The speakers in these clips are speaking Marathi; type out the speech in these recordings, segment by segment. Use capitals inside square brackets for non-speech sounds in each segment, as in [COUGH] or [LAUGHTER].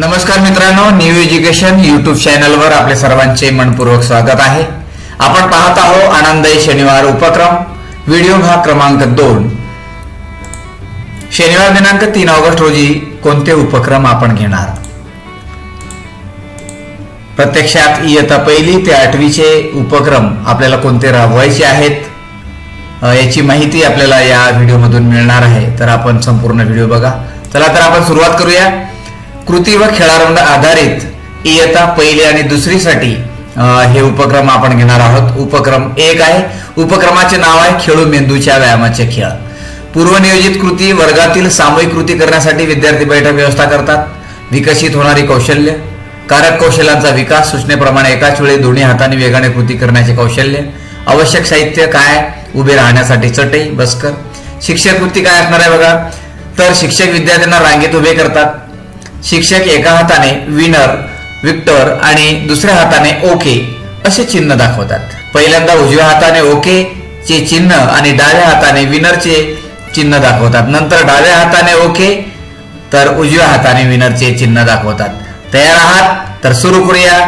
नमस्कार मित्रांनो न्यू एज्युकेशन युट्यूब चॅनलवर आपले सर्वांचे मनपूर्वक स्वागत आहे. आपण पाहत आहोत आनंदय शनिवार उपक्रम. व्हिडिओ भाग क्रमांक दोन. शनिवार दिनांक तीन ऑगस्ट रोजी कोणते उपक्रम आपण घेणार? प्रत्यक्षात इयत्ता पहिली ते आठवीचे उपक्रम आपल्याला कोणते राबवायचे आहेत याची माहिती आपल्याला या व्हिडिओमधून मिळणार आहे. तर आपण संपूर्ण व्हिडिओ बघा. चला तर आपण सुरुवात करूया. कृती व खेळांवर आधारित इयता पहिली आणि दुसरीसाठी हे उपक्रम आपण घेणार आहोत. उपक्रम एक आहे. उपक्रमाचे नाव आहे खेळू मेंदूच्या व्यायामाचे खेळ. पूर्वनियोजित कृती वर्गातील सामूहिक कृती करण्यासाठी विद्यार्थी बैठक व्यवस्था करतात. विकसित होणारी कौशल्य कारक कौशल्यांचा विकास सूचनेप्रमाणे एकाच वेळी दोन्ही हाताने वेगाने कृती करण्याचे कौशल्य आवश्यक साहित्य काय उभे राहण्यासाठी चटई बसकर. शिक्षक कृती काय असणार आहे बघा. तर शिक्षक विद्यार्थ्यांना रांगेत उभे करतात. शिक्षक एका हाताने विनर विक्टर आणि दुसऱ्या हाताने ओके असे चिन्ह दाखवतात. पहिल्यांदा उजव्या हाताने ओके चे चिन्ह आणि डाव्या हाताने विनरचे चिन्ह दाखवतात. नंतर डाव्या हाताने ओके तर उजव्या हाताने विनरचे चिन्ह दाखवतात. तयार आहात? तर सुरू करूया.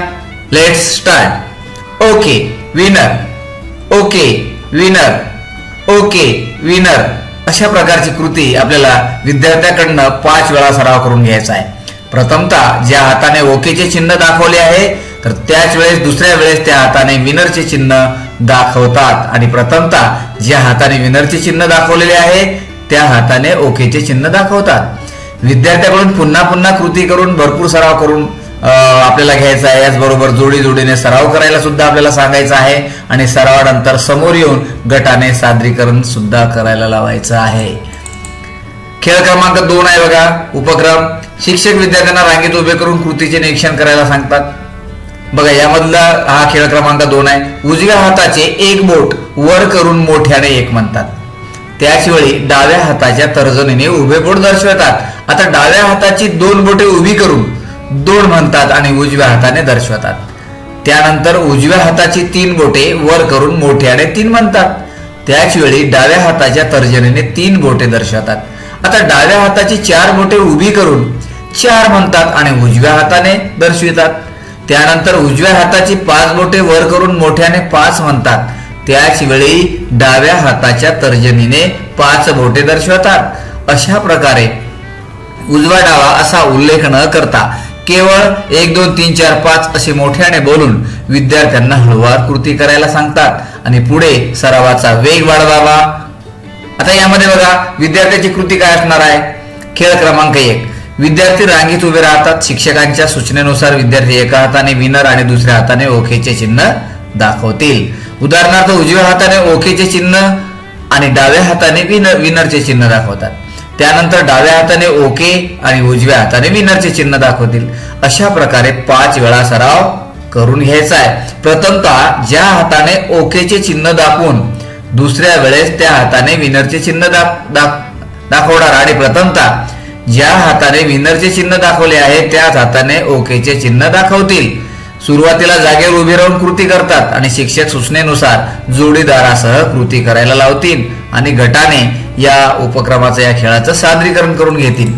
Let's start okay winner okay winner okay winner अशा प्रकारची कृती आपल्याला विद्यार्थ्याकडनं पाच वेळा सराव करून घ्यायचा आहे. प्रथमतः ज्या हाताने ओकेचे चिन्ह दाखवले आहे तर त्याच वेळेस दुसऱ्या वेळेस त्या हाताने विनरचे चिन्ह दाखवतात. आणि प्रथमतः ज्या हाताने विनरचे चिन्ह दाखवलेले आहे त्या हाताने ओकेचे चिन्ह दाखवतात. विद्यार्थ्याकडून पुन्हा पुन्हा कृती करून भरपूर सराव करून आपल्याला घ्यायचा आहे. याचबरोबर जोडी जोडीने सराव करायला सुद्धा आपल्याला सांगायचं आहे. आणि सरावानंतर समोर येऊन गटाने सादरीकरण सुद्धा करायला लावायचं आहे. खेळ क्रमांक दोन आहे बघा उपक्रम. शिक्षक विद्यार्थ्यांना रांगेत उभे करून कृतीचे निरीक्षण करायला सांगतात. बघा यामधला हा खेळ क्रमांक दोन आहे. उजव्या हाताचे एक बोट वर करून मोठ्याने एक म्हणतात. त्याचवेळी डाव्या हाताच्या तर्जनीने उभे बोट दर्शवतात. आता डाव्या हाताची दोन बोटे उभी करून दोन म्हणतात आणि उजव्या हाताने दर्शवतात. त्यानंतर उजव्या हाताची तीन बोटे वर करून मोठ्याने तीन म्हणतात. त्याचवेळी डाव्या हाताच्या तर्जनीने तीन बोटे दर्शवतात. आता डाव्या हाताची चार बोटे उभी करून चार म्हणतात आणि उजव्या हाताने दर्शवितात. त्यानंतर उजव्या हाताची पाच बोटे वर करून मोठ्याने पाच म्हणतात. त्याच वेळी डाव्या हाताच्या तर्जनीने पाच बोटे दर्शवतात. अशा प्रकारे उजवा डावा असा उल्लेख न करता केवळ एक दोन तीन चार पाच असे मोठ्याने बोलून विद्यार्थ्यांना हळूवार कृती करायला सांगतात. आणि पुढे सरावाचा वेग वाढवावा. आता यामध्ये बघा विद्यार्थ्याची कृती काय असणार आहे? खेळ क्रमांक एक. विद्यार्थी रांगेत उभे राहतात. शिक्षकांच्या सूचनेनुसार विद्यार्थी एका हाताने विनर आणि दुसऱ्या हाताने ओकेचे चिन्ह दाखवतील. उदाहरणार्थ उजव्या हाताने ओकेचे चिन्ह आणि डाव्या हाताने विनर विनरचे चिन्ह दाखवतात. त्यानंतर डाव्या हाताने ओके आणि उजव्या हाताने विनरचे चिन्ह दाखवतील. अशा प्रकारे पाच वेळा सराव करून घ्यायचा आहे. प्रथमतः ज्या हाताने ओकेचे चिन्ह दाखवून दुसऱ्या वेळेस त्या हाताने विनरचे चिन्ह दाखवणार आणि प्रथमतः ज्या हाताने विनरचे चिन्ह दाखवले आहे त्याच हाताने ओकेचे चिन्ह दाखवतील. सुरुवातीला जागेवर उभे राहून कृती करतात आणि शिक्षक सूचनेनुसार जोडीदारासह कृती करायला लावतील आणि गटाने या उपक्रमाचं या खेळाचं सादरीकरण करून घेतील.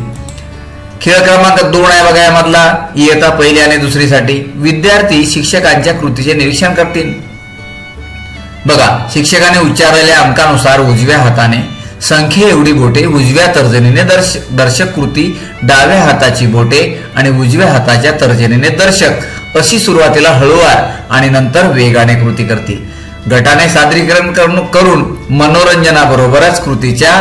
खेळ क्रमांक दोन आहे बघा यामधला. इयता पहिली आणि दुसरीसाठी. विद्यार्थी शिक्षकांच्या कृतीचे निरीक्षण करतील. बघा शिक्षकाने उच्चारलेल्या अंकानुसार उजव्या हाताने संख्ये एवढी बोटे उजव्या तर्जनीने दर्श दर्शक कृती डाव्या हाताची बोटे आणि उजव्या हाताच्या तर्जनीने दर्शक अशी सुरुवातीला हळूवार आणि नंतर वेगाने कृती करतील. गटाने सादरीकरण करून करून मनोरंजनाबरोबरच कृतीच्या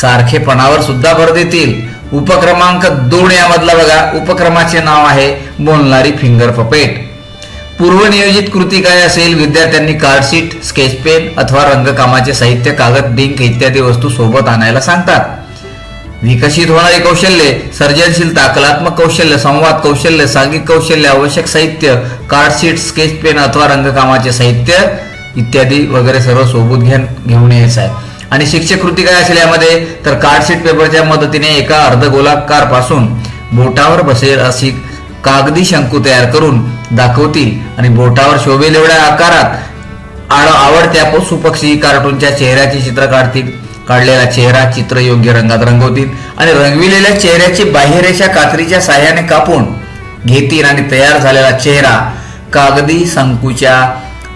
सारखेपणावर सुद्धा भर देतील. उपक्रमांक दोन यामधला बघा. उपक्रमाचे नाव आहे बोलणारी फिंगर पपेट पूर्वनियोजित कृती काय असेल? विद्यार्थ्यांनी कार्डशीट स्केच पेन अथवा रंगकामाचे साहित्य कागद डिंक इत्यादी वस्तू सोबत आणायला सांगतात. विकसित होणारी कौशल्ये सर्जनशीलता कलात्मक कौशल्य संवाद कौशल्य सांघिक कौशल्य आवश्यक साहित्य कार्डशीट स्केच पेन अथवा रंगकामाचे साहित्य इत्यादी वगैरे सर्व सोबत घेऊन घेऊन यायचं आहे. आणि शिक्षक कृती काय असेल यामध्ये? तर कार्डशीट पेपरच्या मदतीने एका अर्धगोलाकारपासून बोटावर बसेल अशी कागदी शंकू तयार करून दाखवतील आणि बोटावर शोभेल एवढ्या आकारात आवडत्या पशुपक्षी कार्टूनच्या चेहऱ्याचे चित्र काढतील. काढलेला चेहरा चित्र योग्य रंगात रंगवतील आणि रंगविलेल्या चेहऱ्याची बाह्यरेषा कात्रीच्या साह्याने कापून घेतील आणि तयार झालेला चेहरा कागदी शंकूच्या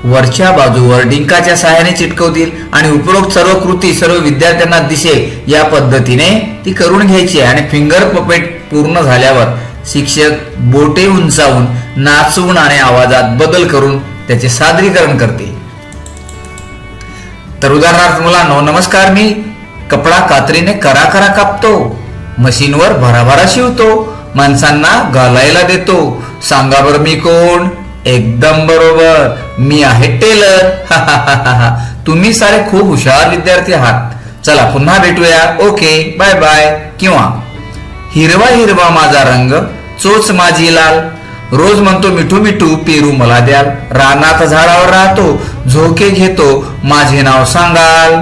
वरच्या बाजूवर डिंकाच्या सहाय्याने चिटकवतील आणि उपरोक्त सर्व कृती सर्व विद्यार्थ्यांना दिसेल या पद्धतीने ती करून घ्यायची आहे आणि फिंगर पपेट पूर्ण झाल्यावर शिक्षक बोटे उंचावून नाचवून आणि आवाजात बदल करून त्याचे सादरीकरण करते. तर उदाहरणार्थ मुलांनो नमस्कार मी कपडा कात्रीने करा करा कापतो मशीनवर भराभरा शिवतो माणसांना घालायला देतो. सांगा बरं मी कोण? एकदम बरोबर मी आहे टेलर. [LAUGHS] तुम्ही सारे खूप हुशार विद्यार्थी आहात. चला पुन्हा भेटूया. Okay bye bye. किंवा हिरवा हिरवा माझा रंग चोच माझी लाल. रोज म्हणतो मिठू मिठू पेरू मला द्याल. रानात झाडावर राहतो झोके घेतो माझे नाव सांगाल.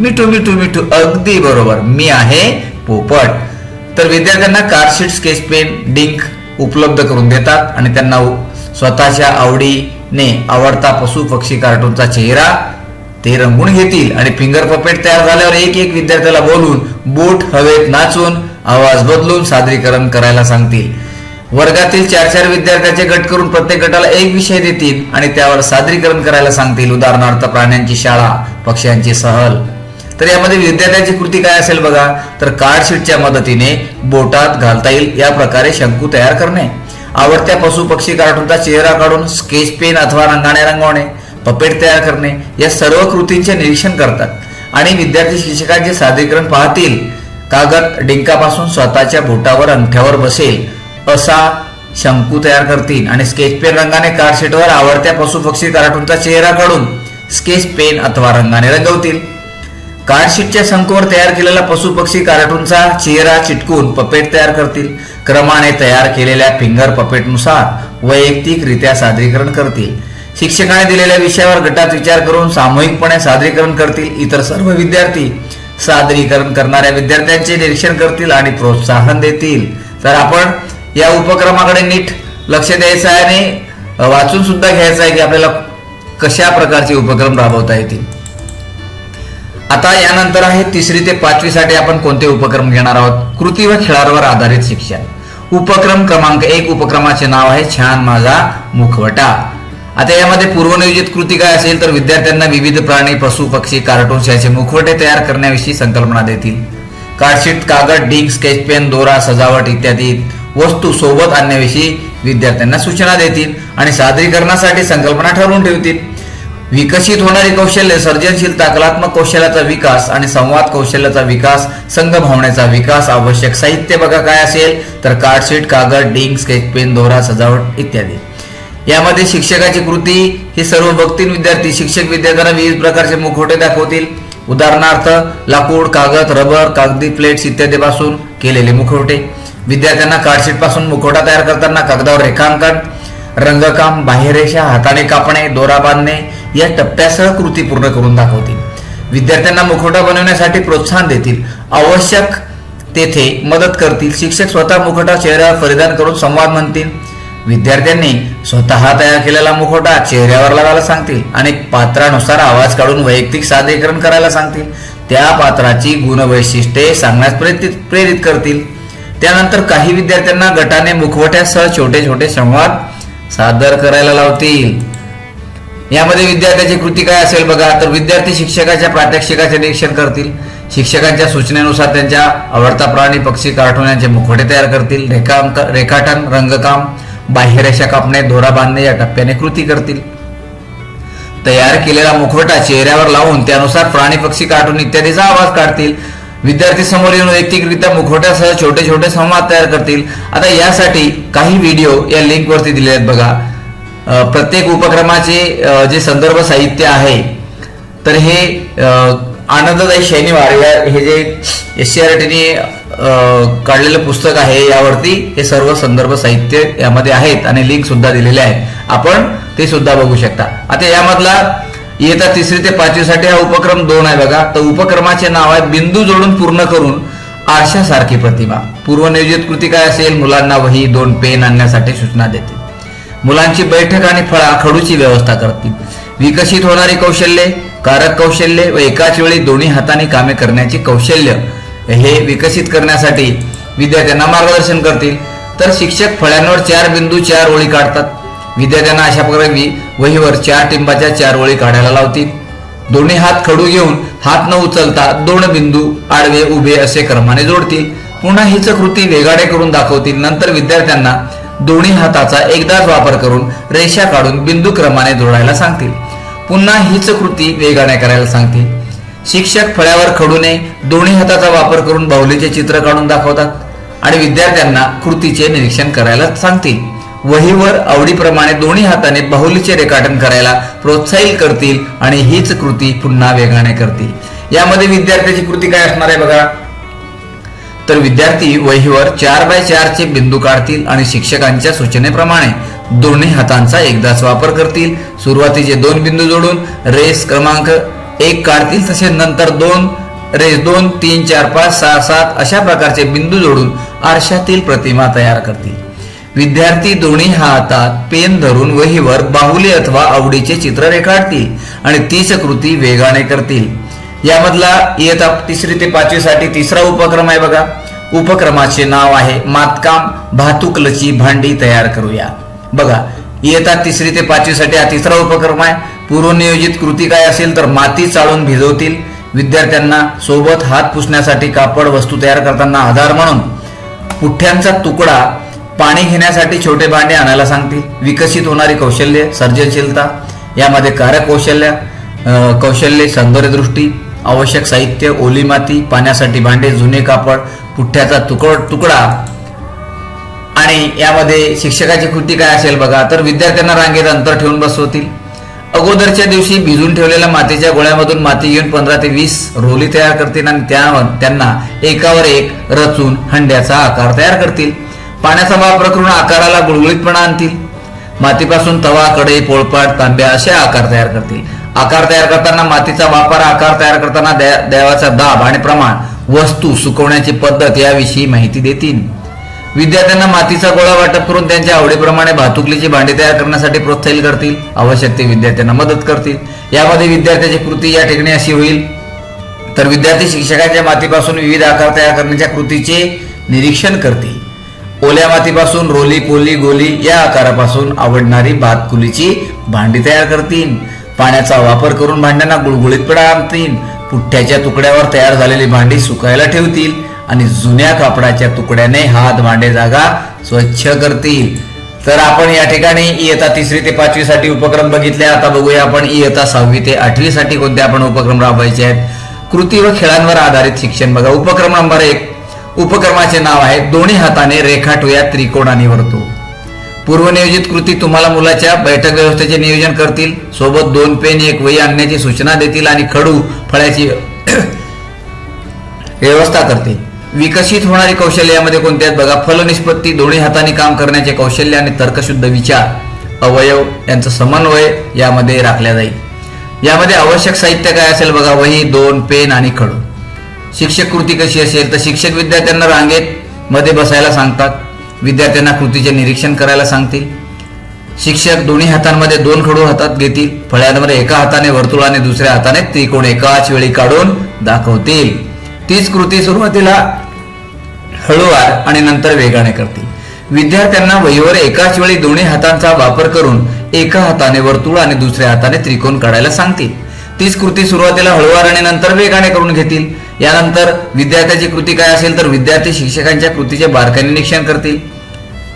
मिठू मिठू मिठू अगदी बरोबर. मी आहे पोपट. तर विद्यार्थ्यांना कार्डशीट स्केच पेन डिंक उपलब्ध करून देतात आणि त्यांना स्वतःच्या आवडीने आवडता पशु पक्षी कार्टूनचा चेहरा ते रंगून घेतील. आणि फिंगर पपेट तयार झाल्यावर एक एक विद्यार्थ्याला बोलून बोट हवेत नाचून आवाज बदलून सादरीकरण करायला सांगतील. वर्गातील चार चार विद्यार्थ्याचे गट करून प्रत्येक गटाला एक विषय देतील आणि त्यावर सादरीकरण करायला सांगतील. उदाहरणार्थ प्राण्यांची शाळा पक्ष्यांची सहल. तर यामध्ये विद्यार्थ्यांची कृती काय असेल बघा? तर कार्डशीटच्या मदतीने बोटात घालता येईल. या प्रकारे शंकू तयार करणे. आवडत्या पशु पक्षी कार्टूनचा चेहरा काढून स्केच पेन अथवा रंगाने रंगवणे. पपेट तयार करणे. या सर्व कृतींचे निरीक्षण करतात. आणि विद्यार्थी शिक्षकांचे सादरीकरण पाहतील. कागद डिंकापासून स्वतःच्या बोटावर अंगठ्यावर बसेल असा शंकू तयार करतील. आणि स्केच पेन रंगाने कार्डशीटवर आवडत्या पशुपक्षी कराटूंचा चेहरा काढून स्केच पेन अथवा रंगाने रंगवतील. कार्डशीटच्या शंकूवर तयार केलेला पशुपक्षी कार्टूनचा चेहरा चिटकून पपेट तयार करतील. क्रमाने तयार केलेल्या फिंगर पपेटनुसार वैयक्तिकरित्या सादरीकरण करतील. शिक्षकाने दिलेल्या विषयावर गटात विचार करून सामूहिकपणे सादरीकरण करतील. इतर सर्व विद्यार्थी सादरीकरण करणाऱ्या विद्यार्थ्यांचे निरीक्षण करतील आणि प्रोत्साहन देतील. तर आपण या उपक्रमाकडे नीट लक्ष द्यायचं आहे आणि वाचून सुद्धा घ्यायचं आहे की आपल्याला कशा प्रकारचे उपक्रम राबवता येतील. आता यानंतर आहे तिसरी ते पाचवी साठी आपण कोणते उपक्रम घेणार आहोत? कृती व खेळावर आधारित शिक्षण. उपक्रम क्रमांक एक उपक्रमाचे नाव आहे छान माझा मुखवटा. आता यामध्ये पूर्वनियोजित कृती काय असेल तर विद्यार्थ्यांना विविध प्राणी पशु पक्षी कार्टून्स याचे मुखवटे तयार करण्याविषयी संकल्पना देतील. कार्डशीट कागद डिंक स्केच पेन दोरा सजावट इत्यादी वस्तू सोबत आणण्याविषयी विद्यार्थ्यांना सूचना देतील आणि सादरीकरणासाठी संकल्पना ठरवून ठेवतील. विकसित होणारी कौशल्य सर्जनशीलता कलात्मक कौशल्याचा विकास आणि संवाद कौशल्याचा विकास संघ भावनेचा विकास आवश्यक साहित्य बघा काय असेल तर कार्डशीट कागद डिंक स्केच पेन दोरा सजावट इत्यादी. यामध्ये शिक्षकाची कृती ही सर्व बघतील विद्यार्थी. शिक्षक विद्यार्थ्यांना विविध प्रकारचे मुखवटे दाखवतील. उदाहरणार्थ लाकूड कागद रबर कागदी प्लेट्स इत्यादीपासून केलेले मुखवटे. विद्यार्थ्यांना कार्डशीटपासून मुखवटा तयार करताना कागदावर रेखांकन रंगकाम बाह्यरेषा हाताने कापणे दोरा बांधणे या टप्प्यासह कृती पूर्ण करून दाखवतील. विद्यार्थ्यांना मुखवटा बनवण्यासाठी प्रोत्साहन देतील. आवश्यक तेथे मदत करतील. शिक्षक स्वतः मुखवटा चेहऱ्यावर परिधान करून संवाद म्हणतील विद्यार्थ्यांनी स्वतः तयार केलेला मुखवटा चेहऱ्यावर लावायला सांगतील आणि पात्रानुसार आवाज काढून वैयक्तिक सादरीकरण करायला सांगतील. त्या पात्राची गुणवैशिष्ट्ये सांगण्यास प्रेरित प्रेरित करतील. त्यानंतर काही विद्यार्थ्यांना गटाने मुखवट्यासह छोटे छोटे संवाद सादर करायला लावतील. यामध्ये विद्यार्थ्याची कृती काय असेल बघा तर विद्यार्थी शिक्षकाच्या प्रात्यक्षिकाचे निरीक्षण करतील. शिक्षकांच्या सूचनेनुसार त्यांच्या आवडता प्राणी पक्षी कार्टून यांचे मुखवटे तयार करतील. रेखांक रेखाटन रंगकाम बाह्यरेषा कापणे दोरा बांधणे या टप्प्याने कृती करतील. तयार केलेला मुखवटा चेहऱ्यावर लावून त्यानुसार प्राणी पक्षी कार्टून इत्यादीचा आवाज काढतील. विद्यार्थी समोर येऊन वैयक्तिकरित्या मुखवट्यासह छोटे छोटे संवाद तयार करतील. आता यासाठी काही व्हिडिओ या लिंक वरती दिले आहेत बघा. प्रत्येक उपक्रमाचे जे संदर्भ साहित्य आहे तर हे आनंददायी शनिवार या हे जे एस सी आर टीने काढलेलं पुस्तक आहे यावरती हे सर्व संदर्भ साहित्य यामध्ये आहेत आणि लिंक सुद्धा दिलेले आहेत. आपण ते सुद्धा बघू शकता. आता यामधला इयत्ता तिसरी ते पाचवीसाठी हा उपक्रम दोन आहे बघा. तर उपक्रमाचे नाव आहे बिंदू जोडून पूर्ण करून आरशासारखी प्रतिमा. पूर्वनियोजित कृती काय असेल? मुलांना वही दोन पेन आणण्यासाठी सूचना देते. मुलांची बैठक आणि फळा खडूची व्यवस्था करतील. विकसित होणारी कौशल्ये कारक कौशल्ये व एकाच वेळी दोन्ही हाताने कामे करण्याची कौशल्य हे विकसित करण्यासाठी विद्यार्थ्यांना मार्गदर्शन करतील. तर शिक्षक फळ्यांवर चार बिंदू चार ओळी काढतात. विद्यार्थ्यांना अशा प्रकारे मी वहीवर चार टिंबाच्या चार ओळी काढायला लावतील. दोन्ही हात खडू घेऊन हात न उचलता दोन बिंदू आडवे उभे असे क्रमाने जोडतील. पुन्हा हीच कृती वेगाडे करून दाखवतील. नंतर विद्यार्थ्यांना दोन्ही हाताचा एकदाच वापर करून रेषा काढून बिंदू क्रमाने जोडायला सांगतील. पुन्हा हीच कृती वेगाने करायला सांगतील. शिक्षक फळ्यावर खडूने दोन्ही हाताचा वापर करून बाहुलीचे चित्र काढून दाखवतात. आणि विद्यार्थ्यांना कृतीचे निरीक्षण करायला सांगतील. वहीवर आवडीप्रमाणे दोन्ही हाताने बाहुलीचे रेखाटन करायला प्रोत्साहित करतील आणि हीच कृती पुन्हा वेगाने करतील. यामध्ये विद्यार्थ्याची कृती काय असणार आहे बघा. तर विद्यार्थी वहीवर चार बाय चारचे बिंदू काढतील आणि शिक्षकांच्या सूचनेप्रमाणे दोन्ही हातांचा एकदाच वापर करतील. सुरुवातीचे दोन बिंदू जोडून रेस क्रमांक एक काढतील तसेच नंतर दोन रेस दोन तीन चार पाच सहा सात अशा प्रकारचे बिंदू जोडून आरशातील प्रतिमा तयार करतील. विद्यार्थी दोन्ही हातात पेन धरून वहीवर बाहुली अथवा आवडीचे चित्र रेखाटतील आणि तीच कृती वेगाने करतील. यामधला इयत्ता तिसरी ते पाचवी साठी तिसरा उपक्रम आहे बघा. उपक्रमाचे नाव आहे मातकाम भातुकलची भांडी तयार करूया. बघा इयत्ता तिसरी ते पाचवी साठी हा तिसरा उपक्रम आहे. पूर्वनियोजित कृती काय असेल तर माती चाळून भिजवतील. विद्यार्थ्यांना सोबत हात पुसण्यासाठी कापड वस्तू तयार करताना आधार म्हणून पुठ्यांचा तुकडा पाणी घेण्यासाठी छोटे भांडे आणायला सांगतील. विकसित होणारी कौशल्य सर्जनशीलता यामध्ये कार्यकौशल्य कौशल्य सौंदर्यदृष्टी आवश्यक साहित्य ओली माती पाण्यासाठी भांडे जुने कापड पुठ्ठ्याचा तुकड तुकडा आणि यामध्ये शिक्षकाची कृती काय असेल बघा. तर विद्यार्थ्यांना रांगेत अंतर ठेवून बसवतील. अगोदरच्या दिवशी भिजून ठेवलेल्या मातीच्या गोळ्यामधून माती घेऊन पंधरा ते वीस रोली तयार करतील आणि त्यावर त्यांना एकावर एक रचून हंड्याचा आकार तयार करतील. पाण्याचा वापर करून आकाराला गुळगुळीतपणा आणतील. मातीपासून तवा कढई पोळपाट तांब्या असे आकार तयार करतील. आकार तयार करताना मातीचा वापर आकार तयार करताना द्या- दाब आणि प्रमाण वस्तू सुकवण्याची पद्धत याविषयी माहिती देतील. विद्यार्थ्यांना मातीचा गोळा वाटप करून त्यांच्या आवडीप्रमाणे भातुकलीची भांडी तयार करण्यासाठी प्रोत्साहित करतील. आवश्यक ते विद्यार्थ्यांना मदत करतील. यामध्ये विद्यार्थ्याची कृती या ठिकाणी अशी होईल. तर विद्यार्थी शिक्षकांच्या मातीपासून विविध आकार तयार करण्याच्या कृतीचे निरीक्षण करतील. ओल्या मातीपासून रोली पोली गोली या आकारापासून आवडणारी भातकुलीची भांडी तयार करतील. पाण्याचा वापर करून भांड्यांना गुळगुळीतपणा आणतील. पुठ्ठ्याच्या तुकड्यावर तयार झालेली भांडी सुकायला ठेवतील. आणि जुन्या कापडाच्या तुकड्याने हात भांडे जागा स्वच्छ करतील. तर आपण या ठिकाणी इयत्ता तिसरी ते पाचवी साठी उपक्रम बघितले. आता बघूया आपण इयत्ता सहावी ते आठवी साठी कोणते आपण उपक्रम राबवायचे आहेत. कृती व खेळांवर आधारित शिक्षण बघा. उपक्रम नंबर एक उपक्रमाचे नाव आहे दोन्ही हाताने रेखाटूया त्रिकोणाने वरतो. पूर्वनियोजित कृती तुम्हाला मुलाच्या बैठक व्यवस्थेचे नियोजन करतील. सोबत दोन पेन एक वही आणण्याची सूचना देतील आणि खडू फळ्याची [CLEARS THROAT] व्यवस्था करतील. विकसित होणारी कौशल्य यामध्ये कोणते आहेत? बघा फलनिष्पत्ती दोन्ही हाताने काम करण्याचे कौशल्य आणि तर्कशुद्ध विचार अवयव यांचं समन्वय यामध्ये राखल्या जाईल. यामध्ये आवश्यक साहित्य काय असेल बघा? वही दोन पेन आणि खडू. शिक्षक कृती कशी असेल? तर शिक्षक विद्यार्थ्यांना रांगेत मध्ये बसायला सांगतात. विद्यार्थ्यांना कृतीचे निरीक्षण करायला सांगतील. शिक्षक दोन्ही हातांमध्ये दोन खडू हातात घेतील. फळ्यांवर एका हाताने वर्तुळाने दुसऱ्या हाताने त्रिकोण एकाच वेळी काढून दाखवतील. तीच कृती सुरुवातीला हळूवार आणि नंतर वेगाने करतील. विद्यार्थ्यांना वहीवर एकाच वेळी दोन्ही हातांचा वापर करून एका हाताने वर्तुळ आणि दुसऱ्या हाताने त्रिकोण काढायला सांगतील. तीच कृती सुरुवातीला हळूवार आणि नंतर वेगाने करून घेतील. यानंतर विद्यार्थ्याची कृती काय असेल तर विद्यार्थी शिक्षकांच्या कृतीचे बारकाईने निरीक्षण करतील.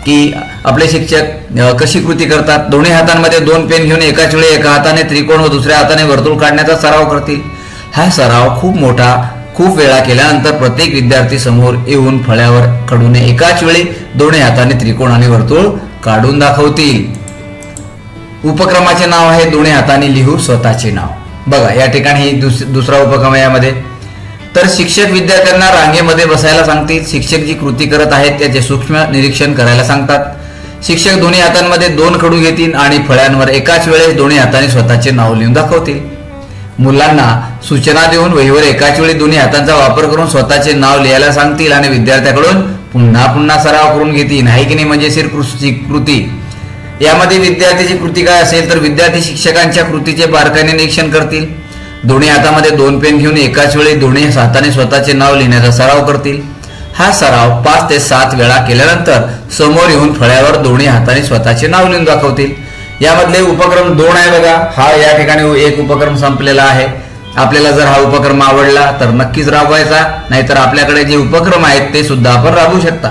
की आपले शिक्षक कशी कृती करतात? दोन्ही हातांमध्ये दोन पेन घेऊन एकाच वेळी एका हाताने त्रिकोण व दुसऱ्या हाताने वर्तुळ काढण्याचा सराव करतील. हा सराव खूप मोठा खूप वेळा केल्यानंतर प्रत्येक विद्यार्थी समोर येऊन फळ्यावर खडूने एकाच वेळी दोन्ही हाताने त्रिकोण आणि वर्तुळ काढून दाखवतील. उपक्रमाचे नाव आहे दोन्ही हाताने लिहू स्वतःचे नाव. बघा या ठिकाणी दुस दुसरा उपक्रम आहे यामध्ये. तर शिक्षक विद्यार्थ्यांना रांगेमध्ये बसायला सांगतील. शिक्षक जी कृती करत आहेत त्याचे सूक्ष्म निरीक्षण करायला सांगतात. शिक्षक दोन्ही हातांमध्ये दोन खडू घेतील आणि फळ्यांवर एकाच वेळेस दोन्ही हाताने स्वतःचे नाव लिहून दाखवतील. मुलांना सूचना देऊन वहीवर एकाच वेळी दोन्ही हातांचा वापर करून स्वतःचे नाव लिहायला सांगतील आणि विद्यार्थ्याकडून पुन्हा पुन्हा सराव करून घेतील. नाही की नाही म्हणजे कृती? यामध्ये विद्यार्थ्याची कृती काय असेल तर विद्यार्थी शिक्षकांच्या कृतीचे बारकाईने निरीक्षण करतील. दोन्ही हातामध्ये दोन पेन घेऊन एकाच वेळी दोन्ही हाताने स्वतःचे नाव लिहिण्याचा सराव करतील. हा सराव पाच ते सात वेळा केल्यानंतर समोर येऊन फळ्यावर दोन्ही हाताने स्वतःचे नाव लिहून दाखवतील. यामधले उपक्रम दोन आहे बघा. हा या ठिकाणी एक उपक्रम संपलेला आहे. आपल्याला जर हा उपक्रम आवडला तर नक्कीच राबवायचा. नाहीतर आपल्याकडे जे उपक्रम आहेत ते सुद्धा आपण राबवू शकता.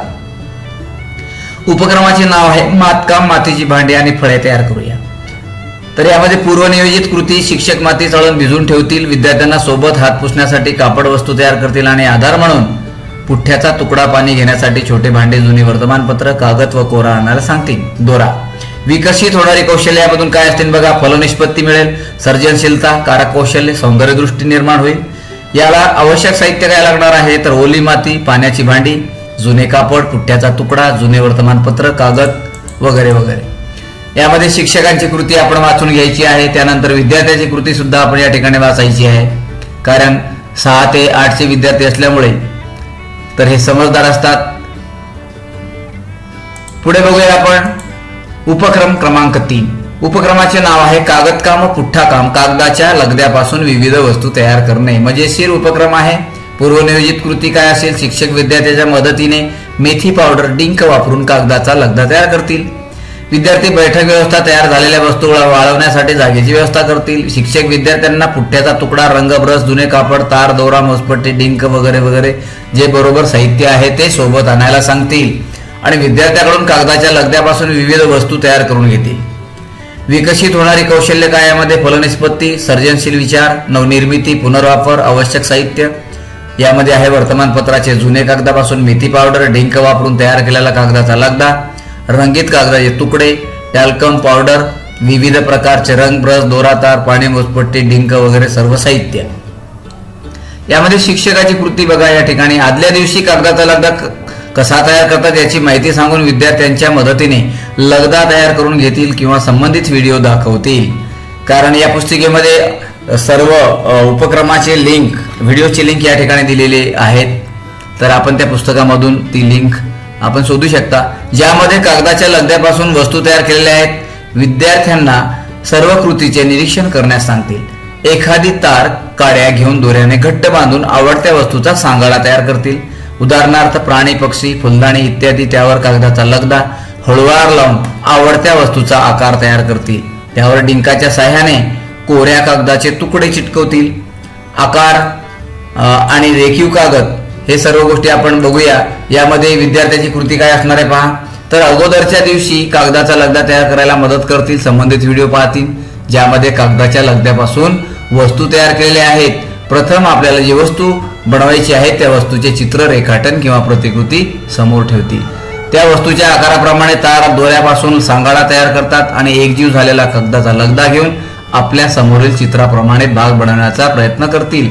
उपक्रमाचे नाव आहे मातकाम मातीची भांडी आणि फळे तयार करूया. तर यामध्ये पूर्वनियोजित कृती शिक्षक माती चाळून भिजून ठेवतील. विद्यार्थ्यांना सोबत हात पुसण्यासाठी कापड वस्तू तयार करतील आणि आधार म्हणून पुठ्ठ्याचा तुकडा पाणी घेण्यासाठी छोटे भांडे जुनी वर्तमानपत्र कागद व कोरा आणायला सांगतील. दोरा. विकसित होणारी कौशल्य यामधून काय असतील बघा फलनिष्पत्ती मिळेल सर्जनशीलता कारक कौशल्य सौंदर्यदृष्टी निर्माण होईल. याला आवश्यक साहित्य काय लागणार आहे? तर ओली माती पाण्याची भांडी जुने कापड पुठ्ठ्याचा तुकडा जुने वर्तमानपत्र कागद वगैरे वगैरे. यामध्ये शिक्षकांची कृती आपण वाचून घ्यायची आहे. त्यानंतर विद्यार्थ्याची कृती सुद्धा आपण या ठिकाणी वाचायची आहे. कारण सहा ते आठचे विद्यार्थी असल्यामुळे तर हे समजदार असतात. पुढे बघूया आपण. उपक्रम क्रमांक तीन. उपक्रमाचे नाव आहे कागदकाम व पुठ्ठा काम कागदाच्या लगद्यापासून विविध वस्तू तयार करणे. मजेशीर उपक्रम आहे. पूर्वनियोजित कृती काय असेल? शिक्षक विद्यार्थ्याच्या मदतीने मेथी पावडर डिंक वापरून कागदाचा लगदा तयार करतील. विद्यार्थी बैठक व्यवस्था तयार झालेल्या वस्तू वाळवण्यासाठी जागेची व्यवस्था करतील. शिक्षक विद्यार्थ्यांना पुठ्ठ्याचा तुकडा रंगब्रश जुने कापड तार दोरा मोसपट्टी डिंक वगैरे वगैरे जे बरोबर साहित्य आहे ते सोबत आणायला सांगतील. आणि विद्यार्थ्याकडून कागदाच्या लगद्यापासून विविध वस्तू तयार करून घेतील विकसित होणारी कौशल्य काय यामध्ये फलनिष्पत्ती सर्जनशील विचार नवनिर्मिती पुनर्वापर आवश्यक साहित्य यामध्ये आहे वर्तमानपत्राचे जुने कागदापासून मेथी पावडर डिंक वापरून तयार केलेला कागदाचा लगदा रंगीत कागदाचे तुकडे टॅल्कम पावडर विविध प्रकारचे रंग ब्रश दोरातार पाणी मोजपट्टी डिंक वगैरे सर्व साहित्य. यामध्ये शिक्षकाची कृती बघा या ठिकाणी. आदल्या दिवशी कागदाचा लगदा कसा तयार करतात याची माहिती सांगून विद्यार्थ्यांच्या मदतीने लगदा तयार करून घेतील किंवा संबंधित व्हिडिओ दाखवतील. कारण या पुस्तिकेमध्ये सर्व उपक्रमाचे लिंक व्हिडिओची लिंक या ठिकाणी दिलेली आहेत. तर आपण त्या पुस्तकामधून ती लिंक आपण शोधू शकता. ज्यामध्ये कागदाच्या लगद्यापासून वस्तू तयार केलेल्या आहेत. विद्यार्थ्यांना सर्व कृतीचे निरीक्षण करण्यास सांगतील. एखादी तार काड्या घेऊन दोऱ्याने घट्ट बांधून आवडत्या वस्तूचा सांगाडा तयार करतील. उदाहरणार्थ प्राणी पक्षी फुलदाणी इत्यादी त्यावर कागदाचा लगदा हळुवार लावून आवडत्या वस्तूचा आकार तयार करतील. त्यावर डिंकाच्या साह्याने कोऱ्या कागदाचे तुकडे चिटकवतील. आकार आणि रेखीव कागद हे सर्व गोष्टी आपण बघूया. यामध्ये विद्यार्थ्याची कृती काय असणार आहे पहा. तर अगोदरच्या दिवशी कागदाचा लगदा तयार करायला मदत करतील संबंधित व्हिडिओ पाहतील ज्यामध्ये कागदाच्या लगद्यापासून वस्तू तयार केलेल्या आहेत. प्रथम आपल्याला जी वस्तू बनवायची आहे त्या वस्तूचे चित्र रेखाटन किंवा प्रतिकृती समोर ठेवतील त्या वस्तूच्या आकाराप्रमाणे तार दोऱ्यापासून सांगाडा तयार करतात आणि एकजीव झालेला कागदाचा लगदा घेऊन आपल्या समोरील चित्राप्रमाणे भाग बनवण्याचा प्रयत्न करतील.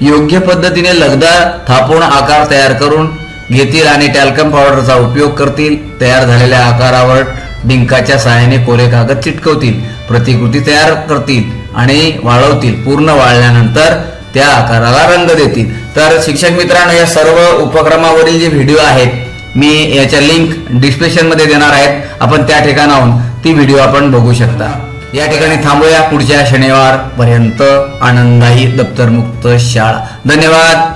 योग्य पद्धतीने लगदा थापून आकार तयार करून घेतील आणि टॅल्कम पावडरचा उपयोग करतील. तयार झालेल्या आकारावर डिंकाच्या सहाय्याने कोरे कागद चिटकवतील प्रतिकृती तयार करतील आणि वाळवतील. पूर्ण वाळल्यानंतर त्या आकाराला रंग देतील. तर शिक्षक मित्रांनो या सर्व उपक्रमावरील जे व्हिडिओ आहेत मी याच्या लिंक डिस्क्रिप्शनमध्ये देणार आहेत. आपण त्या ठिकाणाहून ती व्हिडिओ आपण बघू शकता. या ठिकाणी थांबूया पुढच्या शनिवार पर्यंत आनंदाही दप्तरमुक्त शाळा. धन्यवाद.